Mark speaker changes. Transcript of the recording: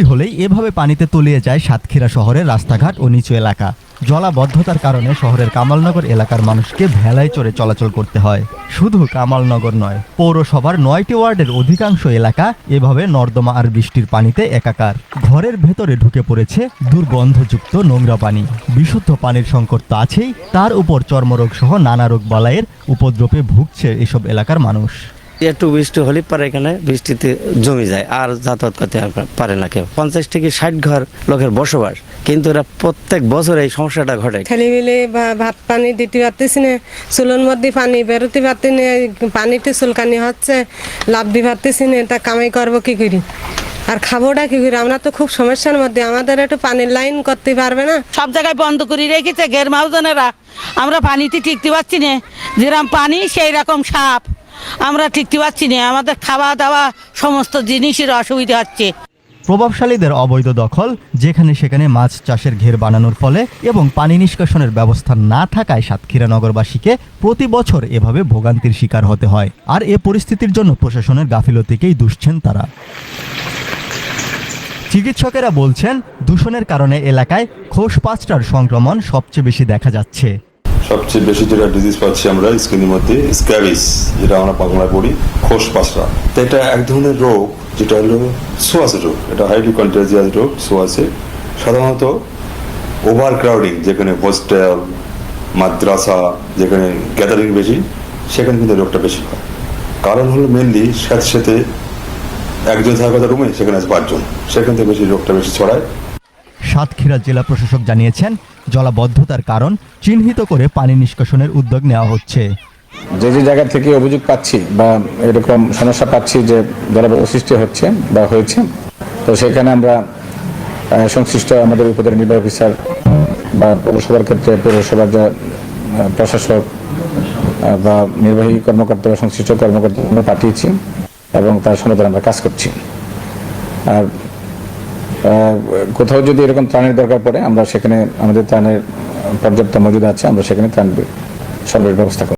Speaker 1: বৃষ্টি হলেই এভাবে পানিতে তলিয়ে যায় সাতক্ষীরা শহরের রাস্তাঘাট ও নিচু এলাকা। জলাবদ্ধতার কারণে শহরের কামালনগর এলাকার মানুষকে ভেলায় চড়ে চলাচল করতে হয়। শুধু কামালনগর নয়, পৌরসভার নয়টি ওয়ার্ডের অধিকাংশ এলাকা এভাবে নর্দমা আর বৃষ্টির পানিতে একাকার। ঘরের ভেতরে ঢুকে পড়েছে দুর্গন্ধযুক্ত নোংরা পানি। বিশুদ্ধ পানির সংকট তো আছেই, তার উপর চর্মরোগ সহ নানা রোগ বালাইয়ের উপদ্রবে ভুগছে এসব এলাকার মানুষ।
Speaker 2: একটু বৃষ্টি হলে পরে এখানে বৃষ্টিতে জমি যায় আর যাতায়াত করতে পারে না কেউ। পঞ্চাশ থেকে ষাট ঘর লোকের বসবাস কিন্তু এরা প্রত্যেক বছর এই সমস্যাটা ঘটে।
Speaker 3: ছেলে মিলে বা- ভাত পানি দিতে পারতেছি না চুলোর মধ্যে পানি বেরোতে পারতে না পানিতে চুলকানি হচ্ছে লাভ দিতে পারতেছি না তা কামাই করব কি করি? আর খাবোটা কি করি? আমরা তো খুব সমস্যার মধ্যে আমাদের একটু পানির লাইন করতে পারবে না।
Speaker 4: সব জায়গায় বন্ধ করে রেখেছে ঘের মাউজনেরা আমরা পানিতে টিকতে পারছি না যেরকম পানি সেই রকম সাপ। আমরা টিকতে পারছি না, আমাদের খাওয়া দাওয়া সমস্ত জিনিসের অসুবিধা হচ্ছে।
Speaker 1: প্রভাবশালীদের অবৈধ দখল, যেখানে সেখানে মাছ চাষের ঘের বানানোর ফলে এবং পানি নিষ্কাশনের ব্যবস্থা না থাকায় সাতক্ষীরা নগরবাসীকে প্রতি বছর এভাবে ভোগান্তির শিকার হতে হয়। আর এ পরিস্থিতির জন্য প্রশাসনের গাফিলতিকেই দুষছেন তারা। চিকিৎসকেরা বলছেন, দূষণের কারণে এলাকায় খোস পাঁচটার সংক্রমণ সবচেয়ে বেশি দেখা যাচ্ছে।
Speaker 5: সবচেয়ে বেশি যেটা ডিজিজ পাচ্ছি আমরা স্কিনের মধ্যে স্ক্যাবিস যেটা আমরা বাংলায় পড়ি খোস পাশরা তো এটা এক ধরনের রোগ, যেটা হলো সোয়াস রোগ। এটা হাইলি কন্টেজিয়াস রোগ সোয়াসে সাধারণত ওভার ক্রাউডিং যেখানে হোস্টেল মাদ্রাসা, যেখানে গ্যাদারিং বেশি, সেখানে কিন্তু রোগটা বেশি হয়। কারণ হলো মেনলি সাথে সাথে একজন থাকার কথা রুমে সেখানে আছে পাঁচজন। সেখান থেকে বেশি রোগটা বেশি ছড়ায়।
Speaker 1: সাতক্ষীরা জেলা প্রশাসক জানিয়েছেন, জলাবদ্ধতার কারণ চিহ্নিত করে পানি নিষ্কাশনের উদ্যোগ নেওয়া হচ্ছে।
Speaker 6: যে যে জায়গা থেকে অভিযোগ পাচ্ছি বা এরকম সমস্যা পাচ্ছি যে জলবায়ু সৃষ্টি হচ্ছে বা হয়েছে, তো সেখানে আমরা সংশ্লিষ্ট আমাদের উপজেলা নির্বাহী অফিসার বা পৌরসভার ক্ষেত্রে পৌরসভার যা প্রশাসক বা নির্বাহী কর্মকর্তা বা সংশ্লিষ্ট কর্মকর্তা পাঠিয়েছি এবং তার সমাধান আমরা কাজ করছি। আর কোথাও যদি এরকম ত্রাণের দরকার পড়ে, আমরা সেখানে আমাদের ত্রাণের পর্যাপ্ত মজুদ আছে, আমরা সেখানে ত্রাণ সরবরাহের ব্যবস্থা